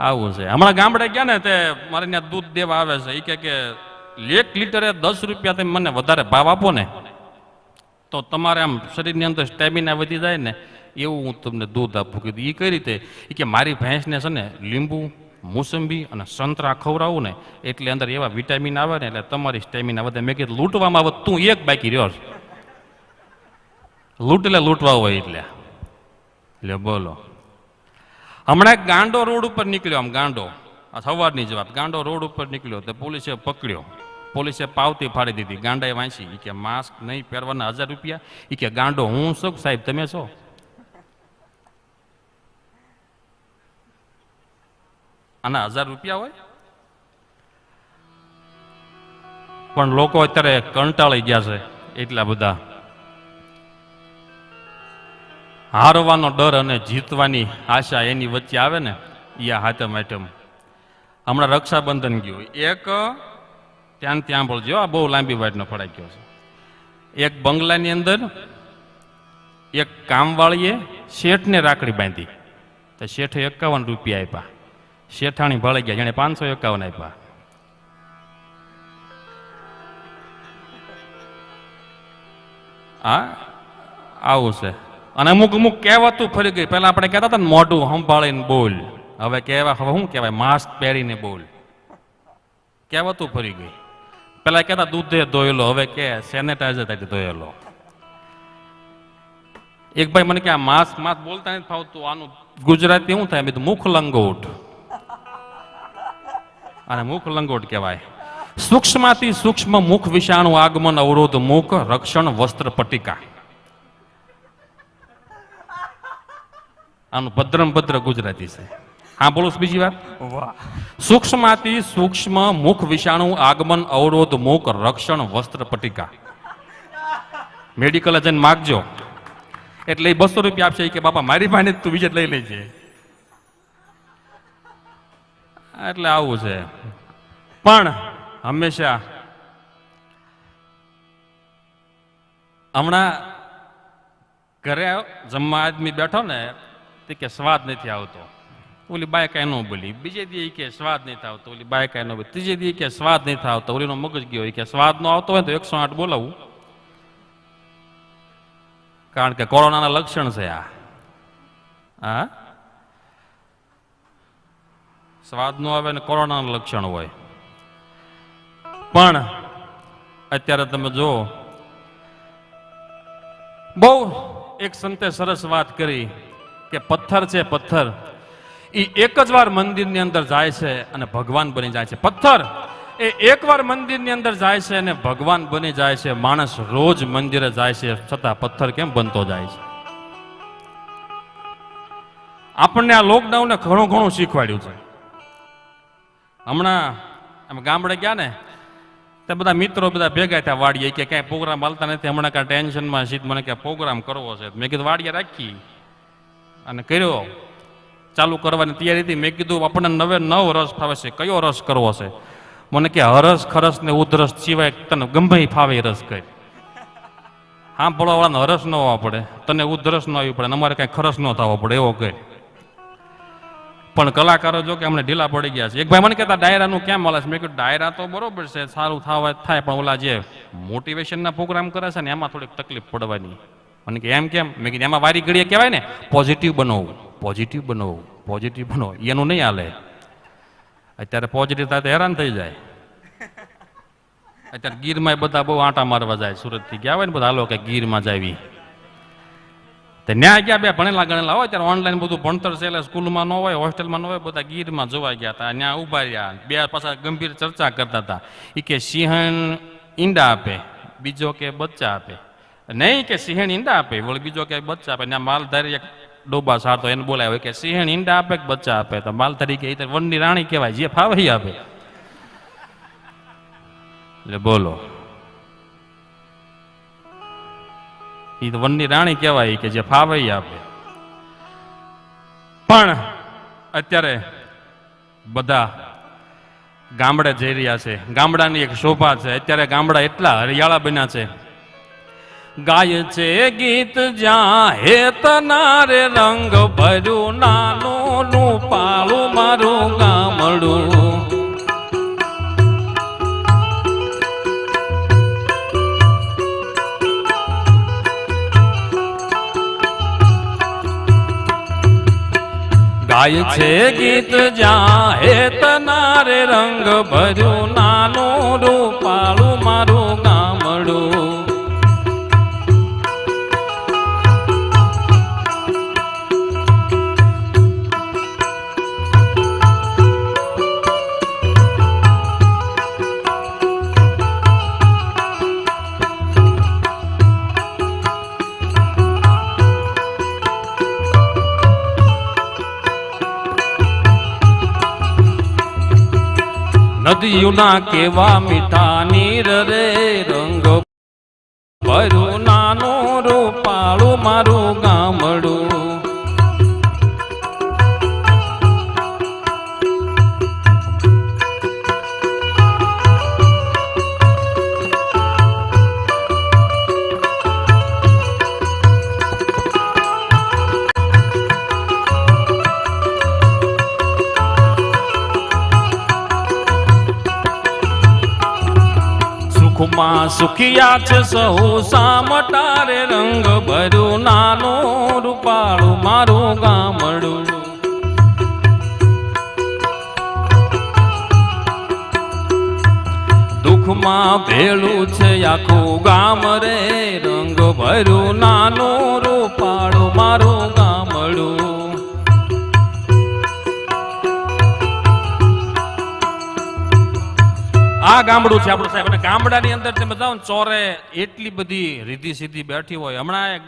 આવું છે. હમણાં ગામડે ગયા ને તે મારે ત્યાં દૂધ દેવા આવે છે. એ કે એક લીટરે દસ રૂપિયા તમે મને વધારે ભાવ આપો ને, તો તમારે આમ શરીરની અંદર સ્ટેમિના વધી જાય ને, એવું હું તમને દૂધ આપું. કીધું એ કઈ રીતે? એ કે મારી ભેંસને છે ને લીંબુ, મોસંબી અને સંતરા ખવડાવું ને, એટલે અંદર એવા વિટામિન આવે ને, એટલે તમારી સ્ટેમિના વધે. મેં કીધું, લૂંટવામાં આવે તું એક બાકી રહ્યો. લૂંટ એટલે લૂંટવા હોય એટલે. એટલે બોલો. હમણાં ગાંડો રોડ ઉપર નીકળ્યો આમ ગાંડો. આ સવારની જ વાત. ગાંડો રોડ ઉપર નીકળ્યો તો પોલીસે પકડ્યો. પોલીસે પાવતી ફાડી દીધી. ગાંડાએ વાંચી. એ કે માસ્ક નહીં પહેરવાના હજાર રૂપિયા. એ કે ગાંડો, હું શું સાહેબ, તમે છો? આના હજાર રૂપિયા હોય? પણ લોકો અત્યારે કંટાળી ગયા છે એટલા બધા. હારવાનો ડર અને જીતવાની આશા એની વચ્ચે આવે ને એ આ હાથમ હમણાં રક્ષાબંધન ગયું. એક ત્યાં ત્યાં બોલજો, આ બહુ લાંબી વાટનો ફડાઈ ગયો છે. એક બંગલાની અંદર એક કામવાળીએ શેઠને રાખડી બાંધી. તો શેઠે એકાવન રૂપિયા આપ્યા. શેઠાણી ભળી ગયા, જેણે પાંચસો એકાવન આપ્યા. હા? આવું છે. અને અમુક અમુક કહેવાતું ફરી ગઈ. પહેલા આપણે કહેતા હતા ને, મોઢું સંભાળીને બોલ. હવે કહેવા, હવે શું કહેવાય માસ્ક પહેરીને બોલ. કહેવાતું ફરી ગઈ. પેલા કહેતા, દૂધે ધોયેલો, હવે કે સેનેટાઈઝર થાય ધોયેલો. એક ભાઈ મને કે, આ માસ્ક માસ્ક બોલતા નથી ફાવતું. આનું ગુજરાતી શું થાય? મુખ લંગોટ. અને મુખ લંગોટ કહેવાય. સૂક્ષ્મથી સૂક્ષ્મ મુખ વિષાણુ આગમન અવરોધ મુખ, રક્ષણ, વસ્ત્ર, પટિકા. આનું ભદ્રમ ભદ્ર ગુજરાતી છે. હા બોલો બીજી વાત. વાહ. સૂક્ષ્માતિ સૂક્ષ્મ મુખ વિષાણુ આગમન અવરોધ મુખ રક્ષણ વસ્ત્ર પટિકા. મેડિકલ જઈને માગજો. એટલે એ બસો રૂપિયા આપશે કે બાપા મારી પાસે તું બીજે લઈ લેજે. એટલે આવું છે. પણ હંમેશા હમણાં ઘરે જમવા આદમી બેઠો ને તે કે સ્વાદ નથી આવતો. ઓલી બાય કાંઈ ન બોલી. બીજે દી કે સ્વાદ નથી આવતો. ઓલી બાય કાંઈ ન બોલી. ત્રીજે દી કે સ્વાદ નથી આવતો. ઓલીનો મગજ ગયો. કે સ્વાદ નો આવતો હોય તો એકસો આઠ બોલાવું. કારણ કે કોરોનાના લક્ષણ છે આ. હા? સ્વાદ નો આવે ને કોરોનાના લક્ષણ હોય. પણ અત્યારે તમે જુઓ, બહુ એક સંતે સરસ વાત કરી. કે પથ્થર છે પથ્થર. એ એક જ વાર મંદિરની અંદર જાય છે અને ભગવાન બની જાય છે. પથ્થર એ એકવાર મંદિરની અંદર જાય છે અને ભગવાન બની જાય છે. માણસ રોજ મંદિરે જાય છે, છતાં પથ્થર કેમ બનતો જાય છે? આપણને આ લોકડાઉને ઘણું ઘણું શીખવાડ્યું છે. હમણાં અમે ગામડે ગયા ને તે બધા મિત્રો બધા ભેગા થયા વાડીએ કે ક્યાંય પ્રોગ્રામ હાલતા નથી. હમણાં કાંઈ ટેન્શનમાં સીધ મને કે પ્રોગ્રામ કરવો છે. મેં કીધું વાડીએ રાખી અને કર્યો. ચાલુ કરવાની તૈયારી હતી. મેં કીધું, આપણને નવે નવ રસ ફાવે છે. કયો રસ કરવો છે? મને કે હરસ ખરસ ને ઉધરસ સિવાય તને ગમે ફાવે રસ કઈ. હા ભળવાવાળાને હરસ ન હોવા પડે. તને ઉધરસ ન આવી પડે અમારે કાંઈ ખરસ ન થવો પડે, એવો કહે પણ કલાકારો જો કે અમને ઢીલા પડી ગયા છે. એક ભાઈ મને કહેતા, ડાયરાનું કેમ મળે છે? મેં કીધું, ડાયરા તો બરોબર છે, સારું થવા, થાય, પણ ઓલા જે મોટિવેશનના પ્રોગ્રામ કરે છે ને, એમાં થોડીક તકલીફ પડવાની. મને કે, એમ કેમ? મેં કીધું, એમાં વારી ઘડીએ કહેવાય ને પોઝિટિવ બનવું પોઝિટિવ બનાવવું પોઝિટિવ બનો એનું નહીં હાલે. અત્યારે પોઝિટિવ થાય હેરાન થઈ જાય. અત્યારે ગીરમાં બધા બહુ આંટા મારવા જાય, સુરતથી ગયા હોય ને બધા, હાલો કે ગીરમાં જાવી તો ન્યાય ગયા બે ભણેલા ગણેલા હોય, ત્યારે ઓનલાઈન બધું ભણતર છે એટલે સ્કૂલમાં ન હોય, હોસ્ટેલમાં ન હોય, બધા ગીરમાં જોવા ગયા હતા, ત્યાં ઊભા રહ્યા. બે પાછા ગંભીર ચર્ચા કરતા હતા. એ કે સિંહણ ઈંડા આપે, બીજો કે બચ્ચા આપે. નહીં કે સિંહણ ઈંડા આપે, વળી બીજો કે બચ્ચા આપે ત્યાં માલધારી એક ડોબા સારતો એને હોય કે સિંહણ ઈંડા આપે કે બચ્ચા આપે? તો માલધારી કે વનની રાણી કહેવાય, જે ફાવે આપે. એટલે બોલો. એ તો વનની રાણી કહેવાય કે જે ફાવે આપે. પણ અત્યારે બધા ગામડે જઈ રહ્યા છે. ગામડાની એક શોભા છે. અત્યારે ગામડા એટલા હરિયાળા બન્યા છે ગાય છે ગીત જ્યાં હેતના રે રંગ ભર્યું નાનું પાળું મારું ગામડું. ગાય છે ગીત જાહે તનારે રંગ ભર્યું નાનું રૂપાળું નદીઓના કેવા મીઠા નીર રે રંગ. ભર્યું નાનું રૂપાળું મારું ગામડું સુખમાં સુખિયા છે સહુ સામટારે રંગ ભર્યું નાનું રૂપાળું મારું ગામડું. દુઃખમાં ભેળું છે આખું ગામ રે, રંગ ભર્યું નાનું રૂપાળું મારું ગામડું. આ ગામડું છે આપણું સાહેબ. અને ગામડાની અંદર તમે જાઓ ને, ચોરે એટલી બધી રીધી સીધી બેઠી હોય. હમણાં એક,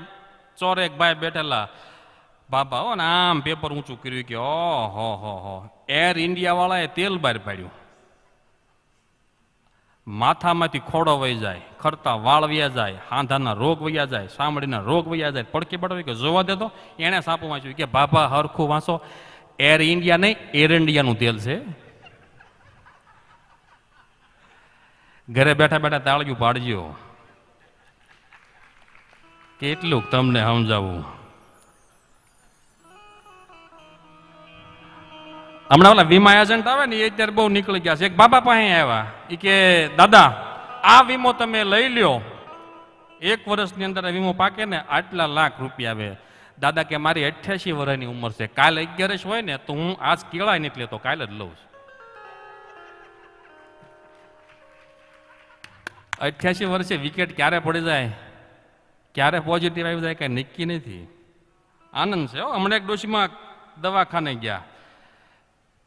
ચોરે એક ભાઈ બેઠેલા. બાબા હો, ને આમ પેપર ઊંચું કર્યું કે, ઓ, હો હો એર ઇન્ડિયા વાળાએ તેલ બહાર પાડ્યું. માથામાંથી ખોડો વહી જાય, ખરતા વાળ વયા જાય, હાંધાના રોગ વયા જાય, સાંભળીના રોગ વયા જાય. પડકી પડવી કે જોવા દેતો? એણે સાપુ વાંચ્યું કે બાબા હરખું વાંચો. એર ઇન્ડિયા નહીં એર ઇન્ડિયાનું તેલ છે. ઘરે બેઠા બેઠા તાળિયું પાડજો. કેટલું તમને સમજાવું? હમણાં ઓલા વીમા એજન્ટ આવે ને, એ અત્યારે બહુ નીકળી ગયા છે. એક બાબા પાસે આવ્યા. એ કે, દાદા, આ વીમો તમે લઈ લ્યો. એક વર્ષની અંદર વીમો પાકે ને આટલા લાખ રૂપિયા આવે. દાદા કે, મારી અઠ્યાસી વર્ષની ઉંમર છે. કાલે અગિયારસ હોય ને, તો હું આજ કેળાય નથી લેતો કાલે જ લઉં છું. અઠ્યાસી વર્ષે વિકેટ ક્યારે પડી જાય? ક્યારે પોઝિટિવ આવી જાય કાંઈ નક્કી નથી. આનંદ છે હમણાં એક ડોશીમાં દવાખાને ગયા.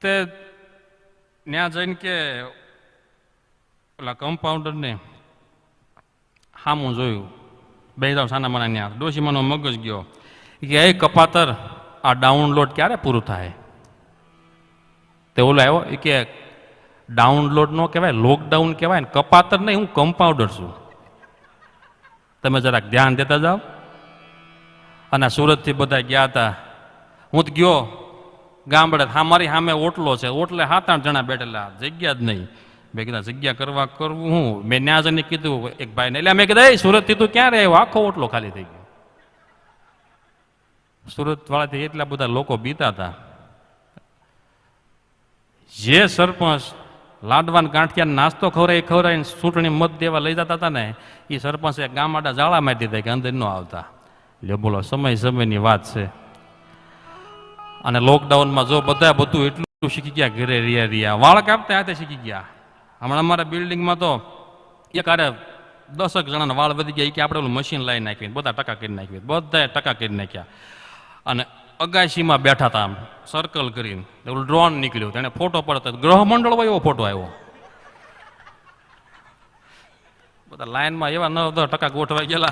તે ત્યાં જઈને કે ઓલા કમ્પાઉન્ડરને હામું જોયું. બે હજાર સાના મને ત્યાં. ડોશીમાનો મગજ ગયો. કે, એ કપાતર, આ ડાઉનલોડ ક્યારે પૂરું થાય? તે ઓલો આવ્યો. કે ડાઉનલોડ નો કહેવાય લોકડાઉન કહેવાય ને કપાતર નહીં, હું કમ્પાઉન્ડર છું. તમે જરાક ધ્યાન દેતા જાઓ. અને સુરતથી બધા ગયા હતા. હું તો ગયો ગામડે. હા, મારી સામે ઓટલો છે. ઓટલે સાત આઠ જણા બેઠેલા. જગ્યા જ નહીં. મેં કીધા જગ્યા કરવા કરવું હું? મેં ન્યા જઈને કીધું એક ભાઈને. એટલે મેં કીધા, એ સુરતથી તું ક્યાં રહ્યો? આખો ઓટલો ખાલી થઈ ગયો. સુરત વાળાથી એટલા બધા લોકો બીતા હતા. જે સરપંચ લાડવાન ગાંઠિયા નાસ્તો ખવડાય ખવડાવીને ચૂંટણી મત દેવા લઈ જતા હતા ને એ સરપંચે ગામડા જાળા મારી દીધા કે અંદર ન આવતા. લ્યો બોલો, સમય સમયની વાત છે. અને લોકડાઉનમાં જો બધા બધું એટલું શીખી ગયા, ઘરે રહ્યા રહ્યા. વાળ કાપતા હાથે શીખી ગયા. હમણાં અમારા બિલ્ડિંગમાં તો એક આરે દસક જણાના વાળ વધી ગયા કે આપણે ઓલું મશીન લાવી નાખ્યું બધા ટકા કરી નાખ્યું બધાએ ટકા કરી નાખ્યા. અને અગાશીમાં બેઠા હતા આમ સર્કલ કરીને. ઓલું ડ્રોન નીકળ્યું. તેને ફોટો પડતો ગ્રહ મંડળ હોય એવો ફોટો આવ્યો. બધા લાઈનમાં એવા નવ દસ ટકા ગોઠવાઈ ગયેલા.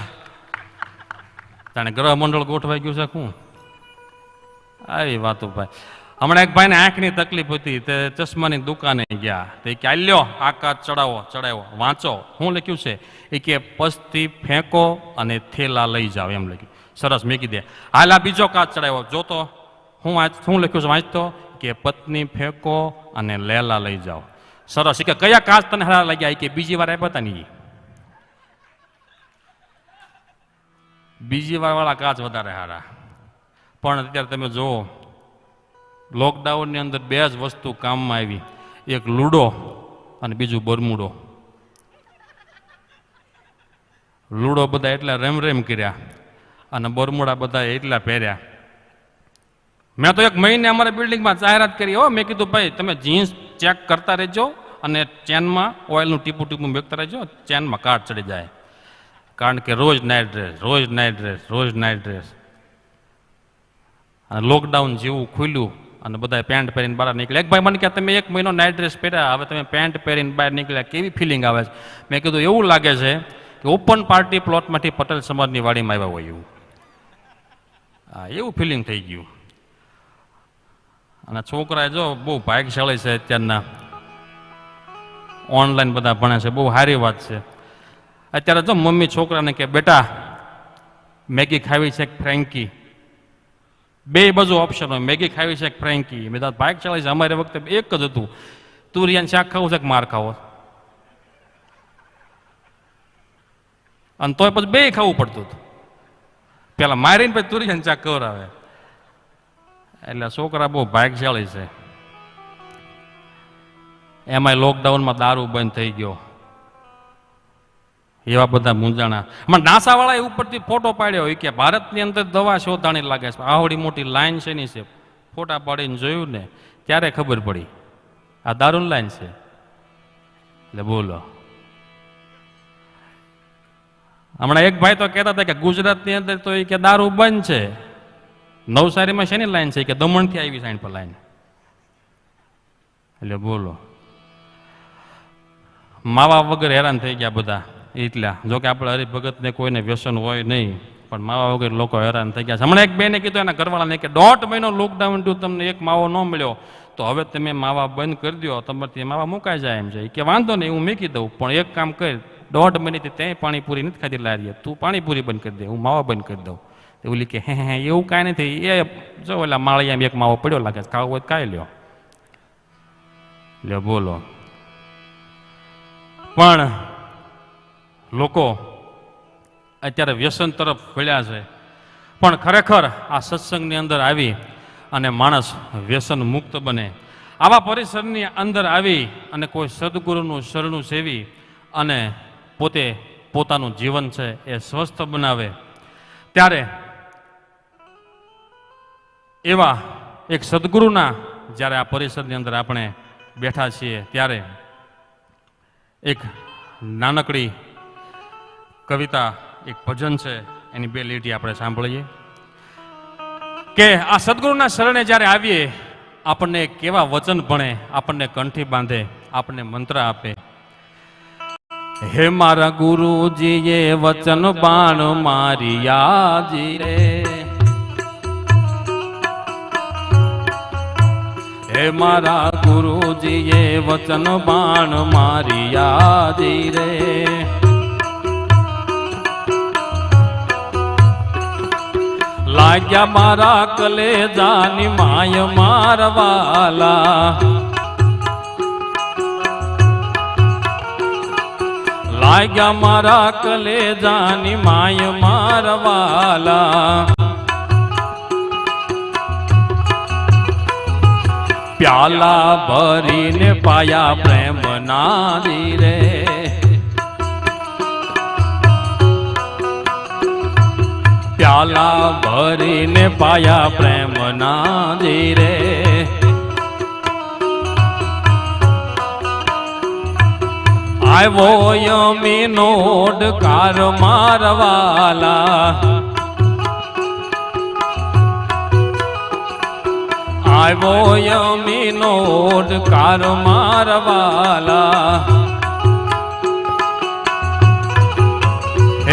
જાણે ગ્રહ મંડળ ગોઠવાઈ ગયું છે શું? આવી વાતો ભાઈ. હમણાં એક ભાઈને આંખની તકલીફ હતી, તે ચશ્માની દુકાને ગયા. તે કે, આલ્યો આકાશ ચડાવો ચડાવો, વાંચો. શું લખ્યું છે, એ કે, પસ્તી ફેંકો અને થેલા લઈ જાઓ. એમ લખ્યું. સરસ, મેં કીધે. હાલ બીજો કાચ ચડાવ્યો જોતો. હું વાંચ, શું લખ્યું છે, વાંચતો? કે, પત્ની ફેંકો અને લેલા લઈ જાઓ. સરસ. કે, કયા કાચ તને હારા લાગ્યા? કે, બીજી વાર આપ્યા હતા ને બીજી વાર વાળા કાચ વધારે હારા. પણ અત્યારે તમે જુઓ લોકડાઉનની અંદર બે જ વસ્તુ કામમાં આવી. એક લૂડો અને બીજું બરમુડો. લૂડો બધા એટલા રેમ રેમ કર્યા અને બરમુડા બધા એટલા પહેર્યા. મેં તો એક મહિને અમારા બિલ્ડિંગમાં જાહેરાત કરી, હો, મેં કીધું, ભાઈ, તમે જીન્સ ચેક કરતા રહેજો અને ચેનમાં ઓઇલનું ટીપું ટીપું મેકતા રહેજો, ચેનમાં કાટ ચડી જાય. કારણ કે રોજ નાઇટ ડ્રેસ, રોજ નાઇટ ડ્રેસ, રોજ નાઇટ ડ્રેસ. અને લોકડાઉન જેવું ખુલ્યું અને બધા પેન્ટ પહેરીને બહાર નીકળ્યા. એક ભાઈ મને કે તમે એક મહિનો નાઇટ ડ્રેસ પહેર્યા, હવે તમે પેન્ટ પહેરીને બહાર નીકળ્યા. કેવી ફિલિંગ આવે છે? મેં કીધું, એવું લાગે છે કે ઓપન પાર્ટી પ્લોટમાંથી પટેલ સમાજની વાડીમાં આવ્યા હોય એવું. હા, એવું ફિલિંગ થઈ ગયું. અને છોકરા જો બહુ ભાગશાળી છે અત્યારના. ઓનલાઈન બધા ભણે છે, બહુ સારી વાત છે. અત્યારે જો મમ્મી છોકરાને કે બેટા, મેગી ખાવી છે ફ્રેન્કી? બે બાજુ ઓપ્શન હોય. મેગી ખાવી છે ફ્રેન્કી? બાઇક ચલાવી છે. અમારે વખતે એક જ હતું. તુરિયાન શાક ખાવું છે કે માર ખાવો? અને તોય પછી બે ખાવું પડતું હતું. પેલા મારીને પછી તુરિયાન શાક ખવડાવે. એટલે છોકરા બહુ ભાગશાળી છે. એમાંય લોકડાઉનમાં દારૂ બંધ થઈ ગયો. એવા બધા મૂંઝાણા. મને નાસાવાળાએ ઉપરથી ફોટો પાડ્યો હોય કે ભારતની અંદર દવા શોધાણી લાગે છે? આવડી મોટી લાઈન છે ની છે? ફોટા પાડીને જોયું ને, ત્યારે ખબર પડી. આ દારૂની લાઈન છે. એટલે બોલો. હમણાં એક ભાઈ તો કહેતા હતા કે ગુજરાતની અંદર તો એ કે દારૂ બંધ છે. નવસારીમાં શેની લાઈન છે? કે દમણથી આવી સાઈડ પર લાઈન. એટલે બોલો. માવા વગર હેરાન થઈ ગયા બધા. એટલા જોકે આપણે હરિભગતને કોઈને વ્યસન હોય નહીં, પણ માવા વગર લોકો હેરાન થઈ ગયા હમણાં એક બેને કીધું એના ઘરવાળાને કે દોઢ મહિનો લોકડાઉન થયું, તમને એક માવો ન મળ્યો, તો હવે તમે માવા બંધ કરી દો તમારથી માવા મુકાઈ જાય એમ છે. કે, વાંધો નહીં, હું મૂકી દઉં, પણ એક કામ કર, દોઢ મહિનેથી ત્યાં પાણીપુરી નથી ખાધી લારીએ તું પાણીપુરી બંધ કરી દે, હું માવા બંધ કરી દઉં. તો ઓલી કે, હે હે એવું કાંઈ નથી. એ, જો ઓલા માળિયામાં એક માવો પડ્યો, લાગે ખાવ હોય તો ખાઈ લ્યો. લ્યો, બોલો. પણ લોકો અત્યારે વ્યસન તરફ વળ્યા છે. પણ ખરેખર આ સત્સંગની અંદર આવી અને માણસ વ્યસન મુક્ત બને. આવા પરિસરની અંદર આવી અને કોઈ સદગુરુનું શરણું સેવી અને પોતે પોતાનું જીવન છે એ સ્વસ્થ બનાવે. ત્યારે એવા એક સદગુરુના જ્યારે આ પરિસરની અંદર આપણે બેઠા છીએ ત્યારે એક નાનકડી કવિતા એક ભજન છે, એની બે લીટી આપણે સાંભળીએ. કે આ સદગુરુના શરણે જ્યારે આવીએ, આપણને કેવા વચન ભણે, આપણને કંઠી બાંધે, આપણને મંત્ર આપે. હે મારા ગુરુજીએ વચન બાણ મારી યાજી રે. હે મારા ગુરુજીએ વચન બાણ મારી યાદી રે. લાગ્યા મારા કલેજાની માય મારવાલા. લાગ્યા મારા કલેજાની માય મારવાલા. પ્યાલા ભરીને પાયા પ્રેમ નારી રે. પ્યાલા ભરીને પાયા પ્રેમ નારી રે આવ્યો યમી નોડ કાર મારવાલા. આવ્યો યમી નોડ કાર મારવાલા.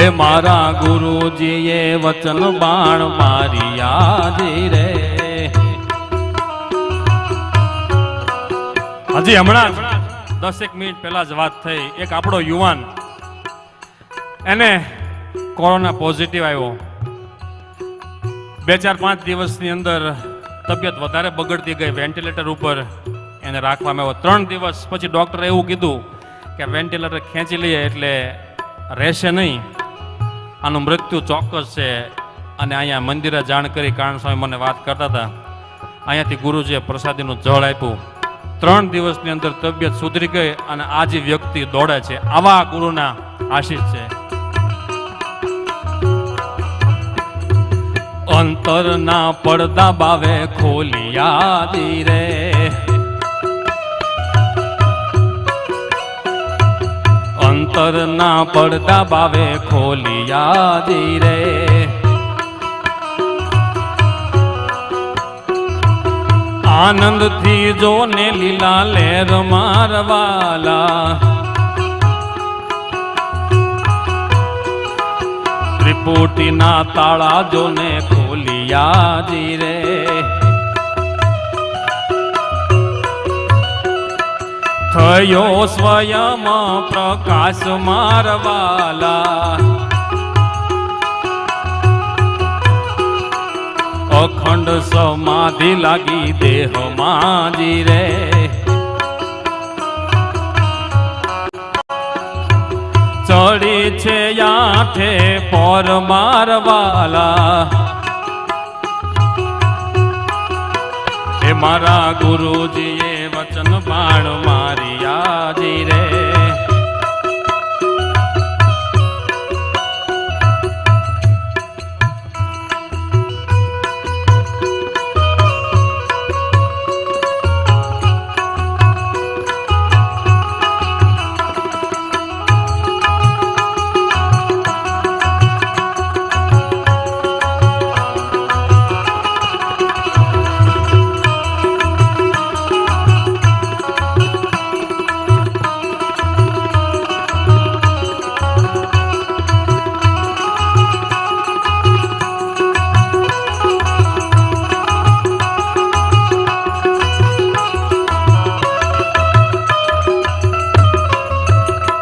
હે મારા ગુરુજીએ વચન બાણ મારી યાદી રે. હજી હમણાં દસ એક મિનિટ પહેલા જ વાત થઈ. એક આપણો યુવાન, એને કોરોના પોઝિટિવ આવ્યો. બે ચાર પાંચ દિવસની અંદર તબિયત વધારે બગડતી ગઈ વેન્ટિલેટર ઉપર. એને રાખવામાં આવ્યો. ત્રણ દિવસ પછી ડૉક્ટરે એવું કીધું કે વેન્ટિલેટર ખેંચી લઈએ એટલે રહેશે નહીં. આનું મૃત્યુ ચોક્કસ છે અને અહીંયા મંદિરે જાણ કરી કારણ સ્વામી મને વાત કરતા હતા. અહીંયાથી ગુરુજીએ પ્રસાદીનું જળ આપ્યું. ત્રણ દિવસની અંદર તબિયત સુધરી ગઈ અને આજે વ્યક્તિ દોડે છે. આવા ગુરુના આશીષ છે. અંતરના પડદા બાવે ખોલિયા દી રે. અંતરના પડદા બાવે ખોલિયા દી રે. આનંદથી જોને લીલા લેર મારવાલા. ત્રિપુટીના તાળા જોને ખોલિયા જી રે. થયો સ્વયં પ્રકાશ મારવાલા. અખંડ સમાધિ લાગી દેહ માજી રે. ચડી છે આઠે પર મારવાલા. એ મારા ગુરુજીએ વચન બાણ મારી આજી રે.